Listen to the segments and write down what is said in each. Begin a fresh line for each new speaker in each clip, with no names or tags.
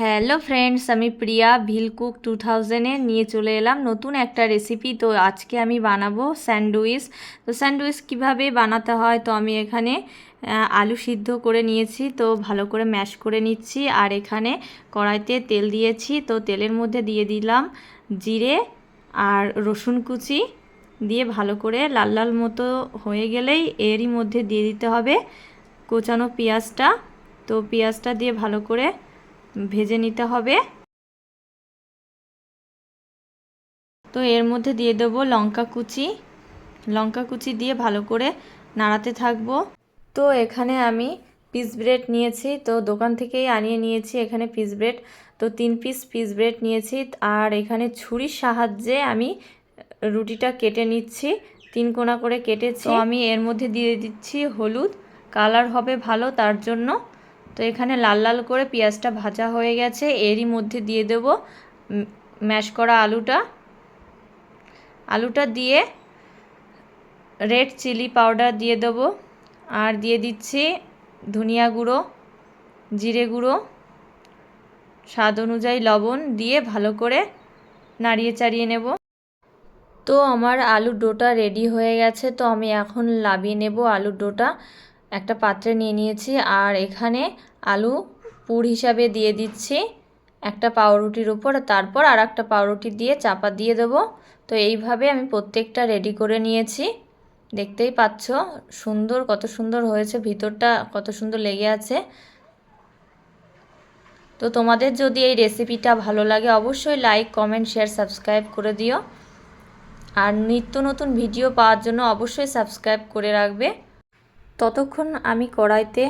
Hello friends আমি প্রিয়া ভিল কুক টু থাউজেন্ডে নিয়ে চলে এলাম নতুন একটা রেসিপি তো আজকে আমি বানাবো স্যান্ডউইচ। তো স্যান্ডউইচ কীভাবে বানাতে হয়? তো আমি এখানে আলু সিদ্ধ করে নিয়েছি। তো ভালো করে ম্যাশ করে নিচ্ছি। আর এখানে কড়াইতে তেল দিয়েছি। তো তেলের মধ্যে দিয়ে দিলাম জিরে আর রসুন কুচি। দিয়ে ভালো করে লাল লাল মতো হয়ে গেলেই এরই মধ্যে দিয়ে দিতে হবে কোচানো পেঁয়াজটা। তো পেঁয়াজটা দিয়ে ভালো করে ভেজে নিতে হবে। তো এর মধ্যে দিয়ে দেবো লঙ্কা কুচি। লঙ্কা কুচি দিয়ে ভালো করে নাড়াতে থাকব। তো এখানে আমি পিস ব্রেড নিয়েছি। তো দোকান থেকেই আনিয়ে নিয়েছি এখানে পিস ব্রেড। তো তিন পিস পিস ব্রেড নিয়েছি। আর এখানে ছুরির সাহায্যে আমি রুটিটা কেটে নিচ্ছি। তিন কোনা করে কেটেছি। আমি এর মধ্যে দিয়ে দিচ্ছি হলুদ। কালার হবে ভালো তার জন্য। তো এখানে লাল লাল করে পেঁয়াজটা ভাজা হয়ে গেছে। এরই মধ্যে দিয়ে দেব ম্যাশ করা আলুটা। আলুটা দিয়ে রেড চিলি পাউডার দিয়ে দেব। আর দিয়ে দিচ্ছি ধনিয়া গুঁড়ো, জিরে গুঁড়ো, স্বাদ অনুযায়ী লবণ দিয়ে ভালো করে নাড়িয়ে চাড়িয়ে নেব। তো আমার আলুর ডোটা রেডি হয়ে গেছে। তো আমি এখন লাভিয়ে নেব আলুর ডোটা। একটা পাত্রে নিয়ে নিয়েছি আর এখানে আলু পুর হিসাবে দিয়ে দিচ্ছি একটা পাউরুটির উপর, তারপর আর একটা পাউরুটি দিয়ে চাপা দিয়ে দেবো। তো এইভাবে আমি প্রত্যেকটা রেডি করে নিয়েছি। দেখতেই পাচ্ছ সুন্দর, কত সুন্দর হয়েছে, ভিতরটা কত সুন্দর লেগে আছে। তো তোমাদের যদি এই রেসিপিটা ভালো লাগে, অবশ্যই লাইক কমেন্ট শেয়ার সাবস্ক্রাইব করে দিও। আর নিত্য নতুন ভিডিও পাওয়ার জন্য অবশ্যই সাবস্ক্রাইব করে রাখবে। ততক্ষণ আমি কড়াইতে,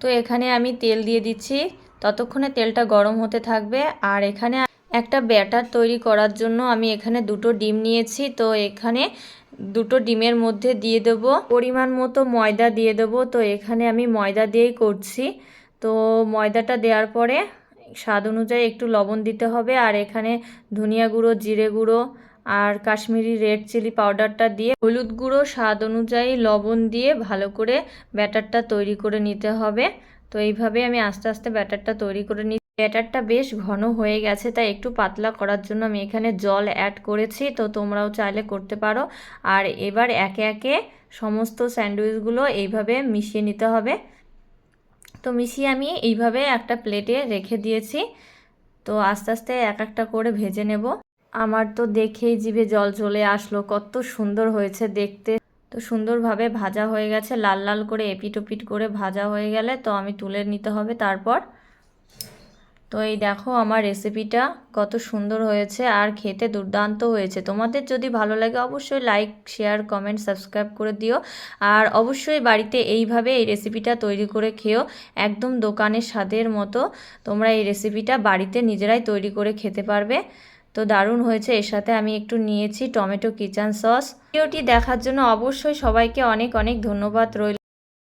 তো এখানে আমি তেল দিয়ে দিচ্ছি। ততক্ষণে তেলটা গরম হতে থাকবে। আর এখানে একটা ব্যাটার তৈরি করার জন্য আমি এখানে দুটো ডিম নিয়েছি। তো এখানে দুটো ডিমের মধ্যে দিয়ে দেব। পরিমাণ মতো ময়দা দিয়ে দেব। তো এখানে আমি ময়দা দিয়েই করছি। তো ময়দাটা দেওয়ার পরে স্বাদ অনুযায়ী একটু লবণ দিতে হবে। আর এখানে ধনিয়া গুঁড়ো, জিরে গুঁড়ো আর কাশ্মীরি রেড চিলি পাউডারটা দিয়ে হলুদ গুঁড়ো, স্বাদ অনুযায়ী লবণ দিয়ে ভালো করে ব্যাটারটা তৈরি করে নিতে হবে। তো এইভাবে আমি আস্তে আস্তে ব্যাটারটা তৈরি করে নিই ব্যাটারটা বেশ ঘন হয়ে গেছে, তাই একটু পাতলা করার জন্য আমি এখানে জল অ্যাড করেছি। তো তোমরাও চাইলে করতে পারো। আর এবার একে একে সমস্ত স্যান্ডউইচগুলো এইভাবে মিশিয়ে নিতে হবে। তো মিশিয়ে আমি এইভাবে একটা প্লেটে রেখে দিয়েছি। তো আস্তে আস্তে এক একটা করে ভেজে নেব। আমার তো দেখেই জিভে জল চলে আসলো, কত সুন্দর হয়েছে দেখতে। তো সুন্দরভাবে ভাজা হয়ে গেছে, লাল লাল করে এপিট ওপিট করে ভাজা হয়ে গেলে তো আমি তুলে নিতে হবে তারপর। তো এই দেখো আমার রেসিপিটা কত সুন্দর হয়েছে আর খেতে দুর্দান্ত হয়েছে। তোমাদের যদি ভালো লাগে অবশ্যই লাইক শেয়ার কমেন্ট সাবস্ক্রাইব করে দিও। আর অবশ্যই বাড়িতে এইভাবে এই রেসিপিটা তৈরি করে খেও, একদম দোকানের স্বাদের মতো। তোমরা এই রেসিপিটা বাড়িতে নিজেরাই তৈরি করে খেতে পারবে। তো দারুণ হয়েছে, এর সাথে আমি একটু নিয়েছি টমেটো কিচেন সস। ভিডিওটি দেখার জন্য অবশ্যই সবাইকে অনেক অনেক ধন্যবাদ রইল।